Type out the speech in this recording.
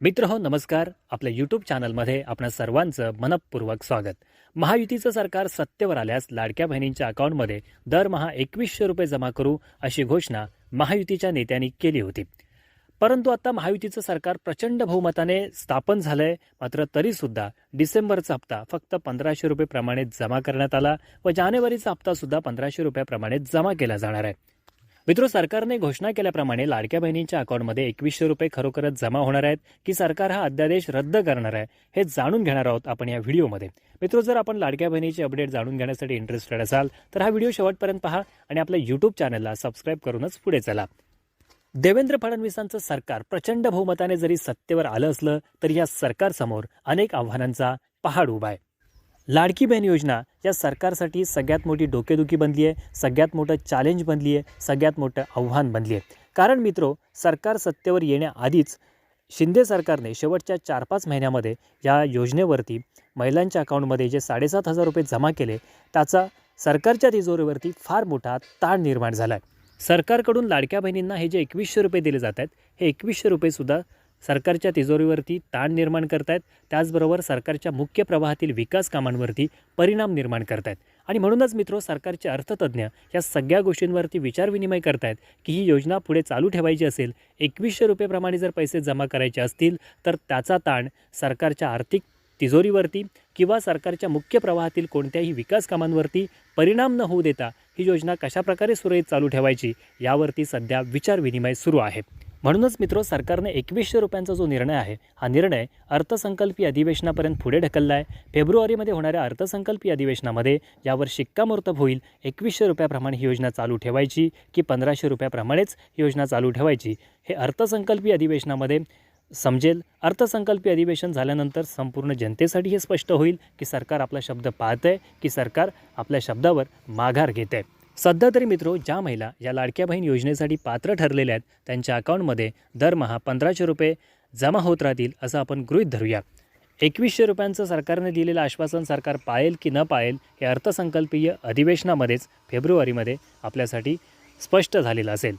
मित्र हो नमस्कार. आपल्या यूट्यूब चॅनलमध्ये आपणा सर्वांचं मनपूर्वक स्वागत. महायुतीचं सरकार सत्तेवर आल्यास लाडक्या बहिणींच्या अकाउंटमध्ये दरमहा एकवीसशे रुपये जमा करू अशी घोषणा महायुतीच्या नेत्यांनी केली होती. परंतु आता महायुतीचं सरकार प्रचंड बहुमताने स्थापन झालंय. मात्र तरीसुद्धा डिसेंबरचा हप्ता फक्त पंधराशे रुपये प्रमाणे जमा करण्यात आला व जानेवारीचा हप्ता सुद्धा पंधराशे रुपयाप्रमाणे जमा केला जाणार आहे. मित्र सरकारने घोषणा केल्याप्रमाणे लाडक्या बहिणींच्या अकाउंटमध्ये एकवीसशे रुपये खरोखरच जमा होणार आहेत की सरकार हा अध्यादेश रद्द करणार आहे हे जाणून घेणार आहोत आपण या व्हिडिओमध्ये. मित्र जर आपण लाडक्या बहिणीचे अपडेट जाणून घेण्यासाठी इंटरेस्टेड असाल तर हा व्हिडिओ शेवटपर्यंत पहा आणि आपल्या यूट्यूब चॅनलला सबस्क्राईब करूनच पुढे चला. देवेंद्र फडणवीसांचं सरकार प्रचंड बहुमताने जरी सत्तेवर आलं असलं तरी या सरकारसमोर अनेक आव्हानांचा पहाड उभा आहे. लाडकी बहीण योजना या सरकारसाठी सगळ्यात मोठी डोकेदुखी बनली आहे सगळ्यात मोठं चॅलेंज बनली आहे सगळ्यात मोठं आव्हान बनली आहे. कारण मित्रो सरकार सत्तेवर येण्याआधीच शिंदे सरकारने शेवटच्या चार पाच महिन्यामध्ये या योजनेवरती महिलांच्या अकाउंटमध्ये जे साडेसात हजार रुपये जमा केले त्याचा सरकारच्या तिजोरीवरती फार मोठा ताण निर्माण झाला आहे सरकारकडून लाडक्या बहिणींना हे जे एकवीसशे रुपये दिले जात आहेत हे एकवीसशे रुपयेसुद्धा सरकारच्या तिजोरीवरती ताण निर्माण करतायत. त्याचबरोबर सरकारच्या मुख्य प्रवाहातील विकास कामांवरती परिणाम निर्माण करतायत. आणि म्हणूनच मित्रो सरकारचे अर्थतज्ज्ञ या सगळ्या गोष्टींवरती विचारविनिमय करतायत की ही योजना पुढे चालू ठेवायची असेल एकवीसशे रुपयेप्रमाणे जर पैसे जमा करायचे असतील तर त्याचा ताण सरकारच्या आर्थिक तिजोरीवरती किंवा सरकारच्या मुख्य प्रवाहातील कोणत्याही विकास कामांवरती परिणाम न होऊ देता ही योजना कशाप्रकारे सुरळीत चालू ठेवायची यावरती सध्या विचारविनिमय सुरू आहे. म्हणूनच मित्रो सरकारने एकवीसशे रुपयांचा जो निर्णय आहे हा निर्णय अर्थसंकल्पीय अधिवेशनापर्यंत पुढे ढकलला आहे फेब्रुवारीमध्ये होणाऱ्या अर्थसंकल्पीय अधिवेशनामध्ये यावर शिक्कामोर्तब होईल. एकवीसशे रुपयाप्रमाणे ही योजना चालू ठेवायची की पंधराशे रुपयाप्रमाणेच ही योजना चालू ठेवायची हे अर्थसंकल्पीय अधिवेशनामध्ये समजेल. अर्थसंकल्पीय अधिवेशन झाल्यानंतर संपूर्ण जनतेसाठी हे स्पष्ट होईल की सरकार आपला शब्द पाहत आहे की सरकार आपल्या शब्दावर माघार घेत आहे सध्या तरी मित्रो ज्या महिला या लाडक्या बहीण योजनेसाठी पात्र ठरलेल्या आहेत त्यांच्या अकाउंटमध्ये दरमहा पंधराशे रुपये जमा होत राहतील असं आपण गृहीत धरूया. एकवीसशे रुपयांचं सरकारने दिलेलं आश्वासन सरकार पाळेल की न पाळेल हे अर्थसंकल्पीय अधिवेशनामध्येच फेब्रुवारीमध्ये आपल्यासाठी स्पष्ट झालेलं असेल.